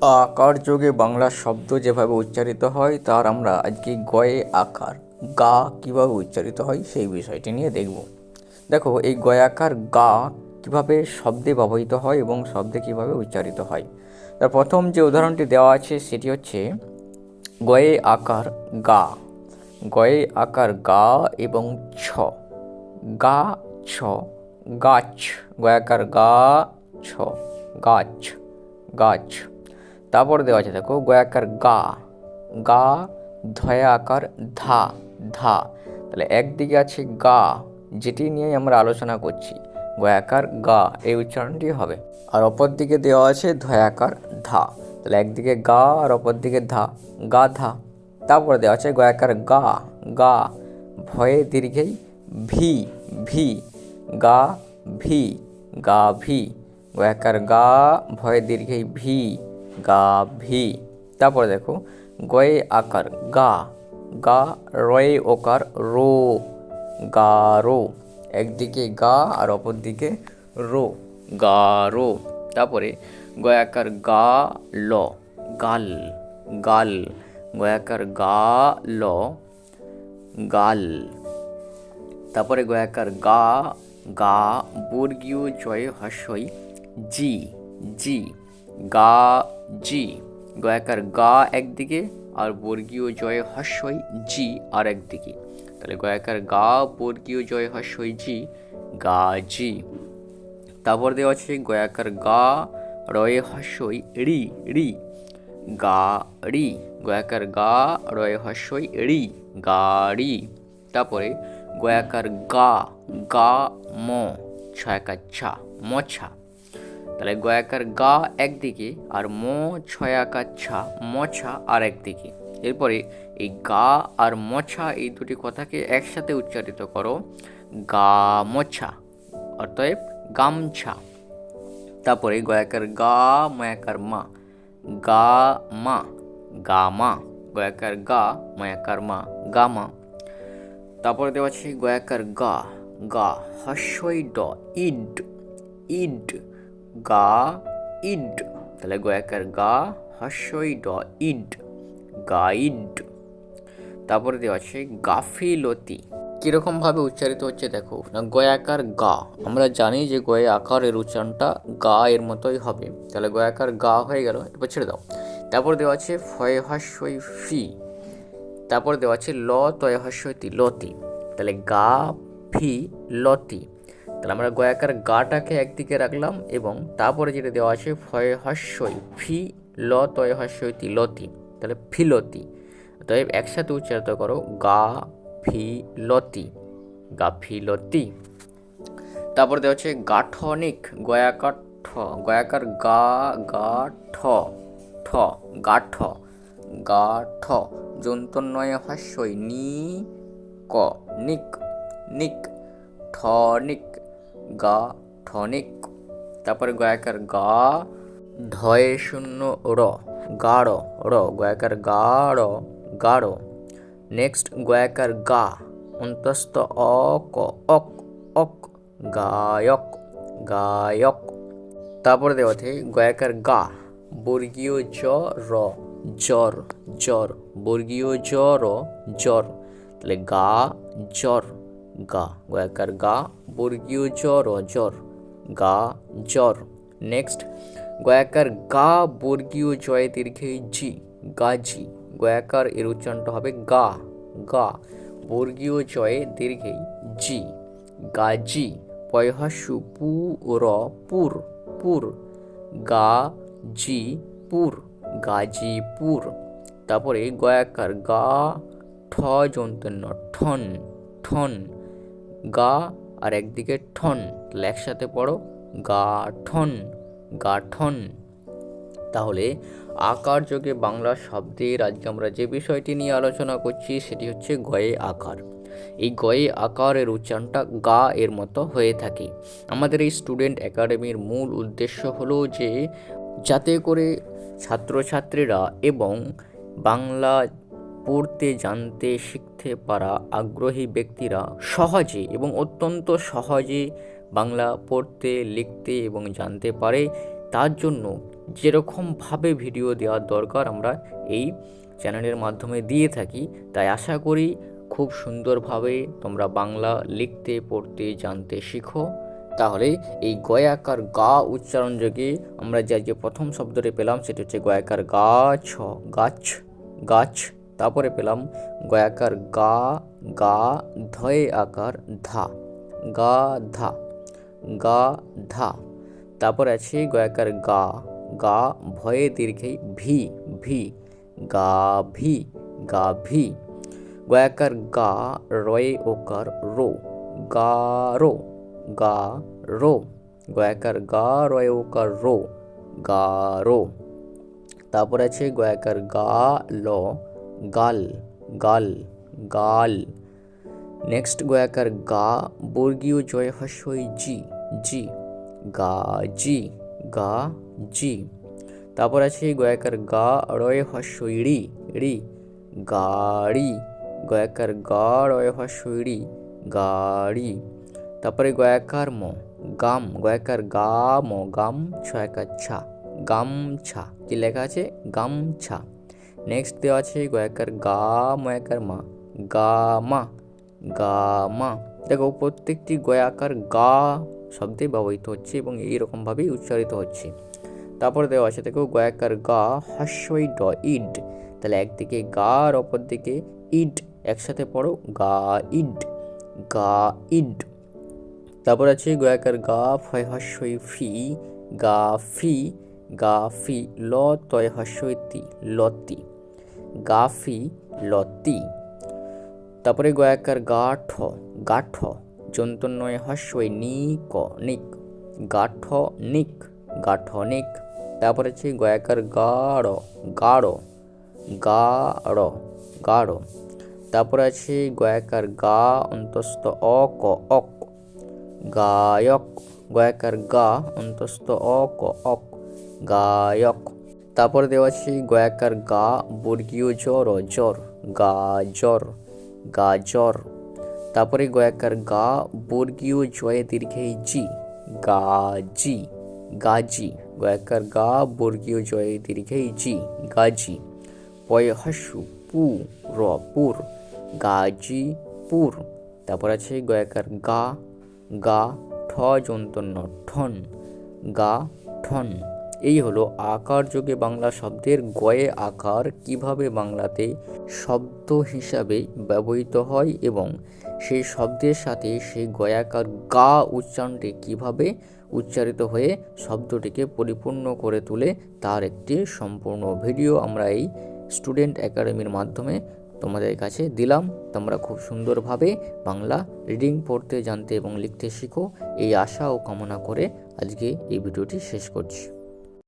আকার যোগে বাংলা শব্দ যেভাবে উচ্চারিত হয়, তার আমরা আজকে গয়ে আকার, গা কীভাবে উচ্চারিত হয় সেই বিষয়টি নিয়ে দেখব। দেখো, এই গয়াকার গা কীভাবে শব্দে ব্যবহৃত হয় এবং শব্দে কীভাবে উচ্চারিত হয়। তার প্রথম যে উদাহরণটি দেওয়া আছে সেটি হচ্ছে, গয়ে আকার গা। গয়ে আকার গা এবং ছ। গা ছ, গাছ। গয়াকার গা, ছ, গাছ গাছ। তারপর দেওয়া আছে, দেখো গয়াকার গা গা, ধয়া আকার ধা ধা। তাহলে একদিকে আছে গা, যেটি নিয়ে আমরা আলোচনা করছি গয়াকার গা, এই উচ্চারণটি হবে। আর অপর দিকে দেওয়া আছে ধয়াকার ধা। তাহলে একদিকে গা আর অপর দিকে ধা, গা ধা। তারপরে দেওয়া আছে গয়াকার গা গা, ভয়ে দীর্ঘেই ভি ভি, গা ভি গা, ভি। গয়াকার গা, ভয়ে দীর্ঘেই ভি। গা, ভি। তারপরে দেখো, গয়ে আকার, গা। গা, রয়ে ওকার, রো। গা রো একদিকে গা আর অপর দিকে রো। গা রো তারপরে গয়াকার গা, ল। গাল। গাল। গয়াকার গা, ল। গাল। তারপরে গয়াকার গা। গা, বর্গীয় জয় হস্যই জি। জি। গা জি গয়াকার গা একদিকে আর বর্গীয় জয় হস্যই জি আর একদিকে। তাহলে গয়াকার গা, বর্গীয় জয় হস্যই জি গা জি তারপর দেওয়া আছে গয়াকার গা, রয়ে হস্যই রি রি গা রি গয়াকার গা, রয়ে হস্যই রি গাড়ি তারপরে গয়াকার গা গা ম ছয়াকার ছা মছা তাহলে গয়াকার গা একদিকে আর ম ছয়াকার ছা মছা আর একদিকে। এরপরে এই গা আর মছা এই দুটি কথাকে একসাথে উচ্চারিত করো। গা মছা অতএব গামছা তারপরে গয়াকার গা ময়াকার মা। গা মা গা মা গয়াকার গা ময়াকার মা, গা মা। তারপরে দেওয়া আছে গয়াকার গা গা হস্যই ড ইড ইড। গা ইড তাহলে গয়াকার গা, হস্যই ড ইড গাইড তারপরে দেওয়া আছে গাফিলতি। কীরকমভাবে উচ্চারিত হচ্ছে দেখো, না গয়াকার গা। আমরা জানি যে গয়ে আকারের উচ্চারণটা গা এর মতোই হবে। তাহলে গয়াকার গা হয়ে গেল এরপর ছেড়ে দাও। তারপর দেওয়া আছে ফয় হাস্যই ফি। তারপর দেওয়া আছে ল তয় হাস্যতি লতি তাহলে গা ফি লতি। তাহলে আমরা গয়াকার গাটাকে একদিকে রাখলাম এবং তারপরে যেটা দেওয়া আছে ফয় হাস্যই, ফি ল তয় হাস্যতি লতি। তাহলে ফিলতি অতএব একসাথে উচ্চারিত করো, গা ফি ফিলতি গাফিলতি তারপর দেওয়া হচ্ছে গাঠনিক, গয়াকার ঠ, গয়াকার গা গা ঠ ঠ গাঠ গাঠ যন্তন্নয় হাস্যই নি, ক, নিক নিক ঠনিক গা ঠনিক তারপরে গয়াকার গা ঢয়ে শূন্য র, গাঢ় র, গয়াকার গাঢ় গাঢ়। নেক্সট গয়াকার গা, অন্তস্থ অক অক অক, গায়ক গায়ক। তারপরে দেওয়া আছে, গয়াকার গা, বর্গীয় জ, র, জ্বর জ্বর, বর্গীয় জ, র, জ্বর। তাহলে গা, জ্বর। গা, গয়াকার গা, বর্গীয় জ র জ্বর গা, জ্বর। নেক্সট গয়াকার গা, বর্গীয় জয় দীর্ঘে জি গাজি গয়াকার এর উচ্চারণটা হবে গা গা। বর্গীয় জয়ে দীর্ঘে জি গাজি পয়হাসু পু র, পুর পুর। গা জি, পুর গাজীপুর তারপরে গয়াকার গা, ঠ, যন্তন্য, ঠন ঠন। গা আর একদিকে ঠন, তাহলে একসাথে পড়ো, গা ঠন গাঠন তাহলে আকার যোগে বাংলা শব্দের আজকে আমরা যে বিষয়টি নিয়ে আলোচনা করছি, সেটি হচ্ছে গয়ে আকার। এই গয়ে আকারের উচ্চারণটা গা এর মতো হয়ে থাকে। আমাদের এই স্টুডেন্ট একাডেমির মূল উদ্দেশ্য হলো যে, যাতে করে ছাত্রছাত্রীরা এবং বাংলা পড়তে, জানতে, শিখতে পারা আগ্রহী ব্যক্তিরা সহজে এবং অত্যন্ত সহজে বাংলা পড়তে, লিখতে এবং জানতে পারে। তার জন্য যেরকমভাবে ভিডিও দেওয়ার দরকার আমরা এই চ্যানেলের মাধ্যমে দিয়ে থাকি। তাই আশা করি খুব সুন্দরভাবে তোমরা বাংলা লিখতে, পড়তে, জানতে শিখো। তাহলে এই গয়াকার গা উচ্চারণ যোগে আমরা যে আজকে প্রথম শব্দটি পেলাম সেটি হচ্ছে গয়াকার গাছ গাছ গাছ। তারপরে পেলাম গয়াকার গা গা, ধয়ে আকার ধা, গা ধা গা, ধা। তারপর আছে গয়াকার গা গা, ভয়ে দীর্ঘে ভি ভি, গা ভি গা, ভি। গয়াকার গা, রয়ে ওকার রো, গা রো গা, রো। গয়াকার গা, রয়ে ওকার রো, গা, রো। তারপর আছে গয়াকার গা, ল গাল গাল গাল। নেক্সট গয়াকার গা, বর্গীয় জয় হস্যই জি জি। গা জি গা, জি। তারপর আছে গয়াকার গা, রয় হস্যই রি রি। গাড়ি গয়াকার গা, রয় হস্যই রি গাড়ি তারপরে গয়াকার ম, গাম। গয়াকার গা, ম, গাম ছয়াকার ছা। গামছা কি লেখা আছে? গামছা নেক্সট দেওয়া আছে গয়াকার গা ময়াকার মা। গামা গামা দেখো প্রত্যেকটি গয়াকার গা শব্দে ব্যবহৃত হচ্ছে এবং এইরকমভাবেই উচ্চারিত হচ্ছে। তারপর দেওয়া আছে দেখো গয়াকার গা হাস্যই ড ইড তাহলে একদিকে গা আর অপর দিকে ইড। একসাথে পড়ো, গা ইড। গা ইড। তারপর আছে গয়াকার গা ফয় হাস্যই ফি। গা ফি। গা ফি ল, তয় হাস্যই তি। লতি গাফি লতি। তারপরে গয়াকার গাঠ গাঠ, যন্তন্নয় হস্যই নিক নিক, গাঠ নিক গাঠ নিক। তারপরে আছে গয়াকার গাঢ় গাঢ় গাঢ় গাঢ় তারপরে আছে গয়াকার গা, অন্তস্থ অক অক, গায়ক। গয়াকার গা, অন্তস্থ অক অক, গায়ক। তারপরে দেওয়া আছে গয়াকার গা, বর্গীয় জ্বর জ্বর গাজর গাজর তারপরে গয়াকার গা, বর্গীয় জয়ে দীর্ঘে জি গাজি গাজি গয়াকার গা, বর্গীয় জয়ে দীর্ঘে জি গাজি পয় হাসু, পু, র, পুর গাজীপুর তারপর আছে গয়াকার গা গা, ঠ, যন্তন্য, ঠন, গা, ঠন। এই হলো আকার যোগে বাংলা শব্দের গয়ে আকার কীভাবে বাংলাতে শব্দ হিসাবে ব্যবহৃত হয় এবং সেই শব্দের সাথে সেই গয়াকার গা উচ্চারণটি কীভাবে উচ্চারিত হয়ে শব্দটিকে পরিপূর্ণ করে তুলে তার একটি সম্পূর্ণ ভিডিও আমরা এই স্টুডেন্ট একাডেমির মাধ্যমে তোমাদের কাছে দিলাম। তোমরা খুব সুন্দরভাবে বাংলা রিডিং পড়তে, জানতে এবং লিখতে শিখো। এই আশা ও কামনা করে আজকে এই ভিডিওটি শেষ করছি।